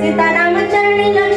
सीताराम चरणी लक्ष्मण